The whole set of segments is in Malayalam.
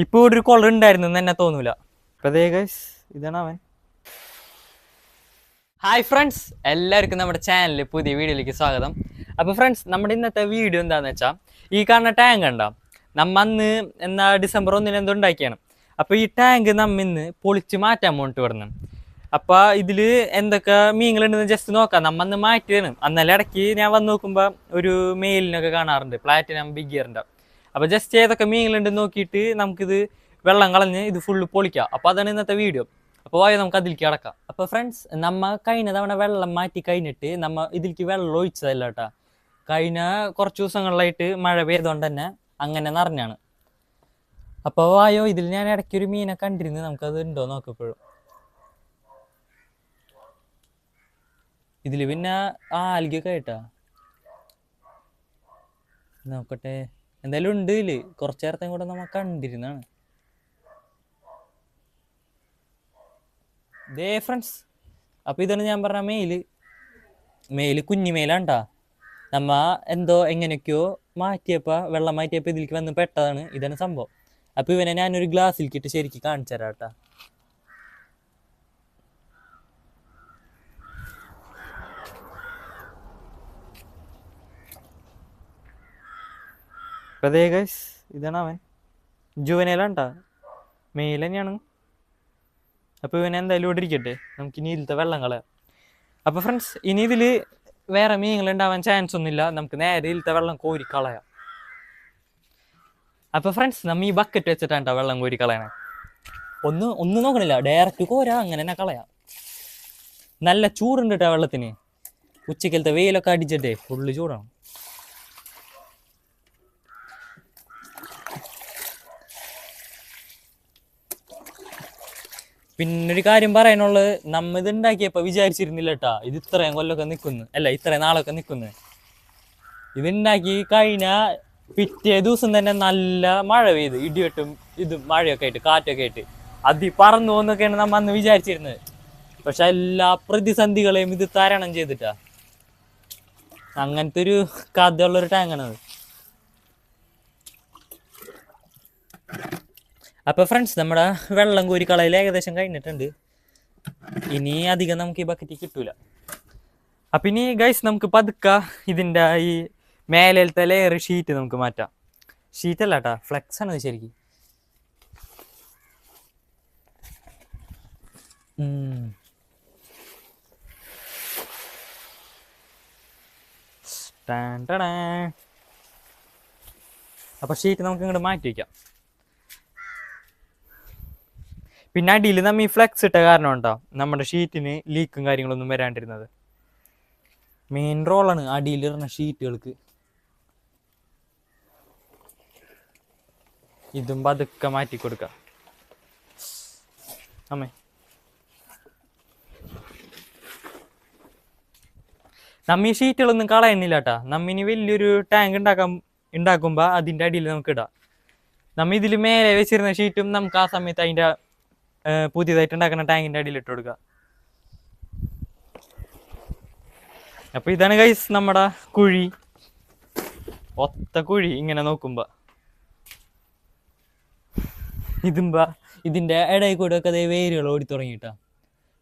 ഇപ്പൊ ഇവിടെ ഒരു കൊളർ ഉണ്ടായിരുന്നു എന്ന് തോന്നൂല. ഗൈസ് ഇതാണ് അവൻ. ഹായ് ഫ്രണ്ട്സ് എല്ലാവർക്കും നമ്മുടെ ചാനലിൽ പുതിയ വീഡിയോയിലേക്ക് സ്വാഗതം. അപ്പോൾ ഫ്രണ്ട്സ് നമ്മുടെ ഇന്നത്തെ വീഡിയോ എന്താണെന്ന് വെച്ചാൽ ഈ കാണുന്ന ടാങ്ക് കണ്ടോ നമ്മ അന്ന് എന്നാ ഡിസംബർ ഒന്നിന് എന്തോ ഉണ്ടാക്കിയാണ്. അപ്പോൾ ഈ ടാങ്ക് നമ്മ ഇന്ന് പൊളിച്ച് മാറ്റാൻ പോയിട്ട് വിടുന്നു അപ്പോൾ ഇതിൽ എന്തൊക്കെ മീനുകളുണ്ടെന്ന് ജസ്റ്റ് നോക്കാം. നമ്മ അന്ന് മാറ്റിയാണ് അന്നലെ ഇടയ്ക്ക് ഞാൻ വന്ന് നോക്കുമ്പോൾ ഒരു മെയിലിനൊക്കെ കാണാറുണ്ട്. പ്ലാറ്റിനം ബിഗ് ഇയറിന്റെ അപ്പോൾ ജസ്റ്റ് ഏതൊക്കെ മീനുകളുണ്ടെന്ന് നോക്കിയിട്ട് നമുക്കിത് വെള്ളം കളഞ്ഞ് ഇത് ഫുള്ള് പൊളിക്കാം. അപ്പോൾ അതാണ് ഇന്നത്തെ വീഡിയോ അപ്പോൾ വായോ നമുക്ക് അതിലേക്ക് കിടക്കാം. അപ്പോൾ ഫ്രണ്ട്സ് നമ്മ കഴിഞ്ഞ തവണ വെള്ളം മാറ്റി കഴിഞ്ഞിട്ട് നമ്മ ഇതിലേക്ക് വെള്ളം ഒഴിച്ചതല്ല കേട്ടാ. കഴിഞ്ഞ കുറച്ച് ദിവസങ്ങളിലായിട്ട് മഴ പെയ്തുകൊണ്ട് തന്നെ അങ്ങനെ നിറഞ്ഞാണ്. അപ്പോൾ വായോ ഇതിൽ ഞാൻ ഇടയ്ക്ക് ഒരു മീനെ കണ്ടിരുന്നു. നമുക്കത് ഉണ്ടോ നോക്കപ്പോഴും ഇതിൽ പിന്നെ ആൽഗൊക്കെ ആയിട്ടാ. നോക്കട്ടെ. എന്തായാലും ഉണ്ട് ഇതിൽ. കുറച്ചു നേരത്തെ കൂടെ നമ്മ കണ്ടിരുന്നാണ് ദേ ഫ്രണ്ട്സ് അപ്പോൾ ഇതാണ് ഞാൻ പറഞ്ഞ മെയിൽ മെയിൽ കുഞ്ഞിമേലാണ്ടാ നമ്മ എന്തോ എങ്ങനെയൊക്കെയോ മാറ്റിയപ്പോൾ വെള്ളം മാറ്റിയപ്പോൾ ഇതിലേക്ക് വന്ന് പെട്ടതാണ് ഇതാണ് സംഭവം. അപ്പോൾ ഇവനെ ഞാനൊരു ഗ്ലാസ്സിലേക്കിട്ട് ശരിക്കും കാണിച്ചു തരാം അതേ ഗൈസ് ഇതാണ് അവൻ. ജുവനേലാണ്ടാ. മെയിൽ തന്നെയാണ് അപ്പോൾ ഇവനെ എന്തായാലും ഇവിടെ ഇരിക്കട്ടെ. നമുക്ക് ഇനി ഇതിലത്തെ വെള്ളം കളയാം. അപ്പോൾ ഫ്രണ്ട്സ് ഇനി ഇതിൽ വേറെ മീനുകൾ ഉണ്ടാവാൻ ചാൻസ് ഒന്നുമില്ല നമുക്ക് നേരെ ഇതിലത്തെ വെള്ളം കോരി കളയാം. അപ്പോൾ ഫ്രണ്ട്സ് നമ്മ ഈ ബക്കറ്റ് വെച്ചിട്ടാണ് വെള്ളം കോരി കളയണേ. ഒന്ന് ഒന്നും നോക്കണില്ല. ഡയറക്റ്റ് കോരാ. അങ്ങനെ തന്നെ കളയാം. നല്ല ചൂടുണ്ട് കേട്ടോ വെള്ളത്തിന്. ഉച്ചക്കലത്തെ വെയിലൊക്കെ അടിച്ചിട്ടേ ഫുള്ള് ചൂടാണ്. പിന്നൊരു കാര്യം പറയാനുള്ളത് നമ്മ ഇത് ഉണ്ടാക്കിയപ്പോ വിചാരിച്ചിരുന്നില്ല കേട്ടാ ഇത് ഇത്രയും കൊല്ലമൊക്കെ നിൽക്കുന്നു അല്ല ഇത്രയും നാളൊക്കെ നിൽക്കുന്നു ഇത് ഉണ്ടാക്കി കഴിഞ്ഞ പിറ്റേ ദിവസം തന്നെ നല്ല മഴ പെയ്ത് ഇടിവെട്ടും ഇത് മഴയൊക്കെ ആയിട്ട് കാറ്റൊക്കെ ആയിട്ട്. അതി പറന്നു പോകുന്നൊക്കെയാണ് നമ്മ അന്ന് വിചാരിച്ചിരുന്നത്. പക്ഷെ എല്ലാ പ്രതിസന്ധികളെയും ഇത് തരണം ചെയ്തിട്ടാ. അങ്ങനത്തെ ഒരു കഥയുള്ളൊരു ടാങ്കാണത് അപ്പോൾ ഫ്രണ്ട്സ് നമ്മുടെ വെള്ളം കോരി കളയിൽ ഏകദേശം കഴിഞ്ഞിട്ടുണ്ട്. ഇനി അധികം നമുക്ക് ഈ ബക്കറ്റിൽ കിട്ടൂല. അപ്പം ഇനി ഗൈസ് നമുക്ക് പതുക്കെ ഇതിന്റെ ഈ മേലത്തെ ലെയർ ഷീറ്റ് നമുക്ക് മാറ്റാം. ഷീറ്റ് അല്ല കേട്ടാ ഫ്ലെക്സ് ആണ് ശരിക്ക്. അപ്പൊ ഷീറ്റ് നമുക്ക് ഇങ്ങോട്ട് മാറ്റി വയ്ക്കാം പിന്നെ അടിയിൽ നമ്മൾ ഈ ഫ്ലെക്സ് ഇട്ട കാരണം ഉണ്ടോ? നമ്മുടെ ഷീറ്റിന് ലീക്കും കാര്യങ്ങളൊന്നും വരാണ്ടിരുന്നത്. മെയിൻ റോളാണ് അടിയിൽ ഇടുന്ന ഷീറ്റുകൾക്ക് ഇതും പതുക്കെ മാറ്റി കൊടുക്കാം. അമ്മേ. നമ്മ ഈ ഷീറ്റുകളൊന്നും കളയുന്നില്ല കേട്ടാ നമ്മ ഇനി വലിയൊരു ടാങ്ക് ഉണ്ടാക്കാൻ ഉണ്ടാക്കുമ്പോൾ അതിന്റെ അടിയിൽ നമുക്ക് ഇടാം. നമ്മ ഇതിൽ മേലെ വെച്ചിരുന്ന ഷീറ്റും നമുക്ക് ആ സമയത്ത് അതിന്റെ ഏർ പുതിയതായിട്ട് ഉണ്ടാക്കുന്ന ടാങ്കിന്റെ അടിയിൽ ഇട്ട് കൊടുക്കുക. അപ്പോൾ ഇതാണ് ഗൈസ് നമ്മുടെ കുഴി. ഒത്ത കുഴി ഇങ്ങനെ നോക്കുമ്പോൾ ഇതുമ്പോ ഇതിന്റെ ഇടയിൽ കൂടെ ഒക്കെ അതേ വേരുകൾ ഓടി തുടങ്ങിയിട്ടാ.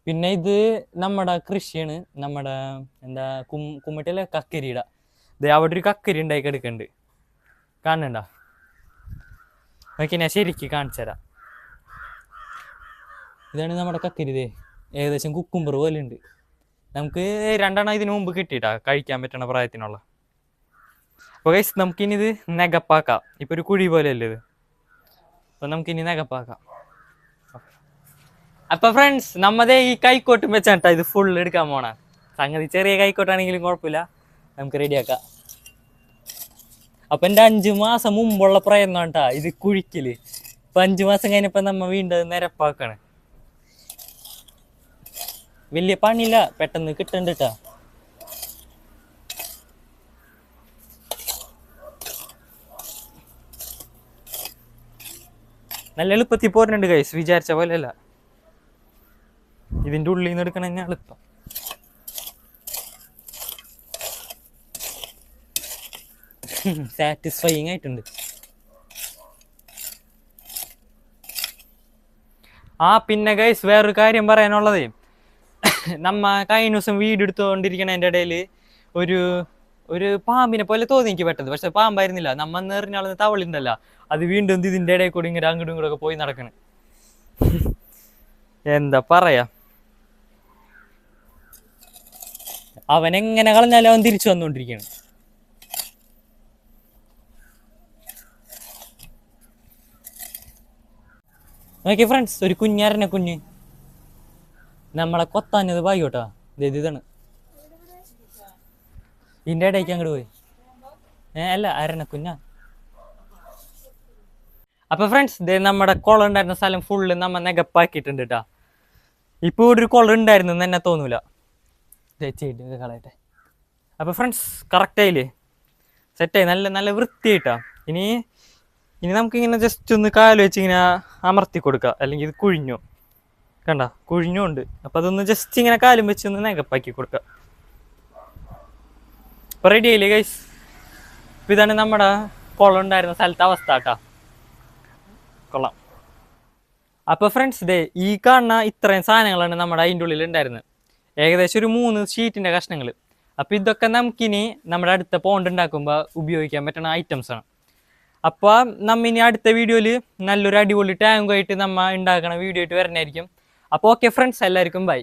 പിന്നെ ഇത് നമ്മുടെ കൃഷിയാണ് നമ്മുടെ എന്താ കും കുമ്മട്ടിയല്ലേ? കക്കരിയുടെ ദേ അവിടെ ഒരു കക്കരി ഉണ്ടായി എടുക്കുന്നുണ്ട് കാണണ്ട നോക്കി ഞാൻ ശരിക്ക് കാണിച്ചു തരാം ഇതാണ് നമ്മുടെ കക്കരി ഇതേ ഏകദേശം കുക്കുംബർ പോലെ ഉണ്ട് നമുക്ക് രണ്ടെണ്ണം ഇതിനു മുമ്പ് കിട്ടിയിട്ടാ കഴിക്കാൻ പറ്റണ പ്രായത്തിനുള്ള. അപ്പോൾ ഗൈസ് നമുക്കിനി ഇത് നെഗപ്പാക്കാം. ഇപ്പൊ ഒരു കുഴി പോലെ അല്ലേ ഇത്? അപ്പൊ നമുക്കിനി നെഗപ്പാക്കാം. അപ്പൊ ഫ്രണ്ട്സ് നമ്മതേ ഈ കൈക്കോട്ടും വെച്ചാട്ടാ ഇത് ഫുൾ എടുക്കാൻ പോണ. സംഗതി ചെറിയ കൈക്കോട്ടാണെങ്കിലും കുഴപ്പമില്ല. നമുക്ക് റെഡിയാക്കാം. അപ്പൊ എന്റെ അഞ്ചു മാസം മുമ്പുള്ള പ്രയത്നം കേട്ടാ ഇത് കുഴിക്കൽ. ഇപ്പൊ അഞ്ചു മാസം കഴിഞ്ഞപ്പോ നമ്മ വീണ്ടും നിരപ്പാക്കാണ്. വലിയ പണിയില്ല. പെട്ടെന്ന് കിട്ടണ്ട കേട്ടാ നല്ല എളുപ്പത്തിൽ പോരുന്നുണ്ട് കൈസ് വിചാരിച്ച പോലെ അല്ല ഇതിന്റെ ഉള്ളിൽ നിന്ന് എടുക്കണ തന്നെ എളുപ്പം. സാറ്റിസ്ഫൈങ് ആയിട്ടുണ്ട്. ആ പിന്നെ ഗൈസ് വേറൊരു കാര്യം പറയാനുള്ളത്. നമ്മ കഴിഞ്ഞ ദിവസം വീട് എടുത്തുകൊണ്ടിരിക്കണതിന്റെ ഇടയിൽ ഒരു ഒരു പാമ്പിനെ പോലെ തോന്നി എനിക്ക് പെട്ടത്. പക്ഷെ പാമ്പായിരുന്നില്ല. നമ്മ നേറിഞ്ഞാളുന്ന തവളുണ്ടല്ല അത് വീണ്ടും ഇതിന്റെ ഇടയിൽ കൂടി ഇങ്ങനെ അങ്ങോട്ടും ഇങ്ങോട്ടും ഒക്കെ പോയി നടക്കണ്. എന്താ പറയാ? അവൻ എങ്ങനെ കളഞ്ഞാലും അവൻ തിരിച്ചു വന്നുകൊണ്ടിരിക്കുകയാണ്. നോക്കി ഫ്രണ്ട്സ് ഒരു കുഞ്ഞാരനെ കുഞ്ഞ്. നമ്മളെ കൊത്താഞ്ഞത് ഭാഗ്യോട്ടാ ഇത് ഇതാണ്. ഇതിന്റെ ഇടയ്ക്ക് അങ്ങോട്ട് പോയി. ഏ അല്ല കുഞ്ഞാ അപ്പൊ ഫ്രണ്ട്സ് ദേ നമ്മുടെ കുളം ഉണ്ടായിരുന്ന സ്ഥലം ഫുള്ള് നമ്മ നികപ്പാക്കിയിട്ടുണ്ട് കേട്ടോ ഇപ്പൊ ഇവിടെ ഒരു കുളം ഉണ്ടായിരുന്നു എന്ന് എന്നെ തോന്നൂല. കളയട്ടെ. അപ്പൊ ഫ്രണ്ട്സ് കറക്റ്റ് ആയില്ലേ? സെറ്റായി നല്ല നല്ല വൃത്തി വൃത്തിയായിട്ടാ. ഇനി ഇനി നമുക്കിങ്ങനെ ജസ്റ്റ് ഒന്ന് കാൽ വെച്ച് ഇങ്ങനെ അമർത്തി കൊടുക്കാം. അല്ലെങ്കിൽ ഇത് കുഴിഞ്ഞു. കണ്ട കുഴിഞ്ഞുണ്ട്. അപ്പൊ അതൊന്ന് ജസ്റ്റ് ഇങ്ങനെ കാലും വെച്ച് ഒന്ന് നികപ്പാക്കി കൊടുക്കുക റെഡി ആയില്ലേ ഗൈസ് ഇപ്പൊ ഇതാണ് നമ്മുടെ കുളം ഉണ്ടായിരുന്ന സ്ഥലത്തെ അവസ്ഥ കേട്ടാ കൊള്ളാം. അപ്പൊ ഫ്രണ്ട്സ് ദേ ഈ കാണുന്ന ഇത്രയും സാധനങ്ങളാണ് നമ്മുടെ അതിന്റെ ഉള്ളിൽ ഉണ്ടായിരുന്നത്. ഏകദേശം ഒരു മൂന്ന് ഷീറ്റിന്റെ കഷ്ണങ്ങൾ അപ്പൊ ഇതൊക്കെ നമുക്കിനി നമ്മുടെ അടുത്ത പോണ്ട് ഉണ്ടാക്കുമ്പോൾ ഉപയോഗിക്കാൻ പറ്റുന്ന ഐറ്റംസ് ആണ്. അപ്പോൾ നമ്മ ഇനി അടുത്ത വീഡിയോയിൽ നല്ലൊരു അടിപൊളി ടാങ്കുമായിട്ട് നമ്മ ഉണ്ടാക്കണ വീഡിയോ ആയിട്ട് വരുന്നതായിരിക്കും അപ്പോൾ ഓക്കെ ഫ്രണ്ട്സ് എല്ലാവർക്കും ബൈ